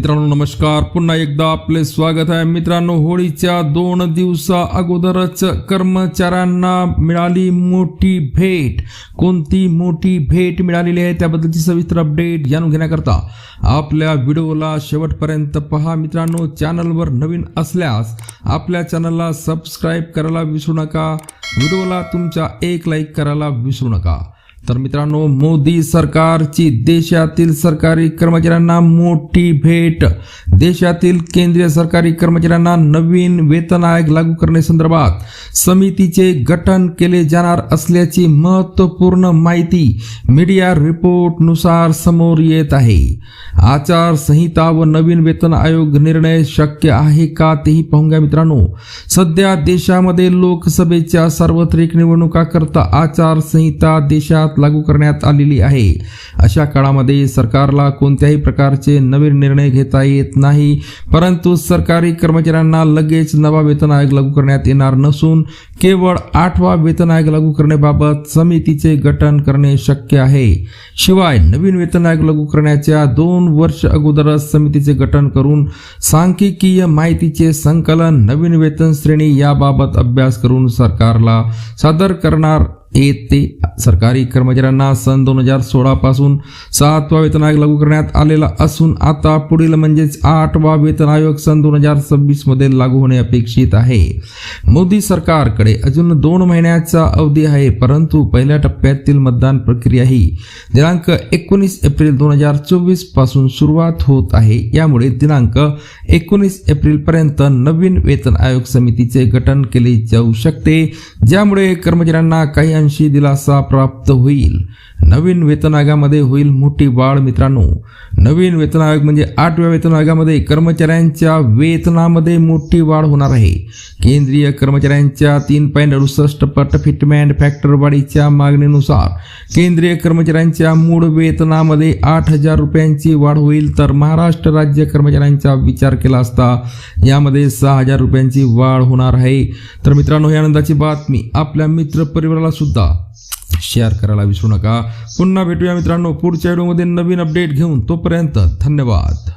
मित्रांनो नमस्कार. पुन्हा एकदा आपले स्वागत आहे. मित्रांनो होळीच्या दोन दिवसा अगोदरच कर्मचाऱ्यांना मिळाली मोठी भेट. कोणती मोठी भेट मिळालेली आहे त्याबद्दलची सविस्तर अपडेट जाणून घेण्याकरता आपल्या व्हिडिओला शेवटपर्यंत पहा. मित्रांनो चॅनलवर नवीन असल्यास आपल्या चॅनलला सबस्क्राईब करायला विसरू नका. व्हिडिओला तुमच्या एक लाईक करायला विसरू नका. तर मित्रांनो मोदी सरकारची देशातील सरकारी कर्मचाऱ्यांना मोठी भेट. देशातील केंद्रीय सरकारी कर्मचाऱ्यांना नवीन वेतन आयोग लागू करण्यासंदर्भात समितीचे गठन केले जाणार असल्याची महत्त्वपूर्ण माहिती मीडिया रिपोर्टनुसार समोर येत आहे. आचारसंहिता व नवीन वेतन आयोग निर्णय शक्य आहे का तेही पाहूया मित्रांनो. सध्या देशामध्ये लोकसभेच्या सार्वत्रिक निवडणुकाकरता आचारसंहिता देशात लागू करण्यात आलेली आहे. अशा काळामध्ये सरकारला कोणत्याही प्रकारचे नवीन निर्णय घेता येत नाही. परंतु सरकारी कर्मचाऱ्यांना लगेच नवा वेतन आयोग लागू करण्यात येणार नसून केवळ आठवा वेतन आयोग लागू करण्याबाबत समितीचे गठन करणे शक्य आहे. शिवाय नवीन वेतन आयोग लागू करण्याच्या दोन वर्ष अगोदरच समितीचे गठन करून सांख्यिकीय माहितीचे संकलन नवीन वेतन श्रेणी याबाबत अभ्यास करून सरकारला सादर करणार येते सरकारी कर्मचाऱ्यांना सन दोन हजार सोळापासून सातवा वेतन आयोग लागू करण्यात आलेला असून आता पुढील म्हणजेच आठवा वेतन आयोग सन दोन हजार सव्वीसमध्ये लागू होणे अपेक्षित आहे. मोदी सरकारकडे अजून दोन महिन्याचा अवधी आहे परंतु पहिल्या टप्प्यातील मतदान प्रक्रिया ही दिनांक एकोणीस एप्रिल दोन हजार चोवीसपासून सुरुवात होत आहे. यामुळे दिनांक एकोणीस एप्रिलपर्यंत नवीन वेतन आयोग समितीचे गठन केले जाऊ शकते. ज्यामुळे कर्मचाऱ्यांना काही अंशी दिलासा प्राप्त होईल. नवीन वेतन आयोगामध्ये होईल मोठी वाढ मित्रांनो. नवीन वेतन आयोग म्हणजे आठव्या वेतन आयोगामध्ये कर्मचाऱ्यांच्या वेतनामध्ये मोठी वाढ होणार आहे. केंद्रीय कर्मचाऱ्यांच्या तीन पॉईंट अडुसष्ट पट फिटमेंट फॅक्टर वाढीच्या मागणीनुसार केंद्रीय कर्मचाऱ्यांच्या मूळ वेतनामध्ये आठ हजार रुपयांची वाढ होईल तर महाराष्ट्र राज्य कर्मचाऱ्यांचा विचार केला असता यामध्ये सहा हजार रुपयांची वाढ होणार आहे. तर मित्रांनो ही आनंदाची बातमी आपल्या मित्र परिवाराला सुद्धा शेअर करायला विसरू नका. पुन्हा भेटूया मित्रांनो पुढच्या व्हिडिओमध्ये नवीन अपडेट घेऊन तोपर्यंत धन्यवाद.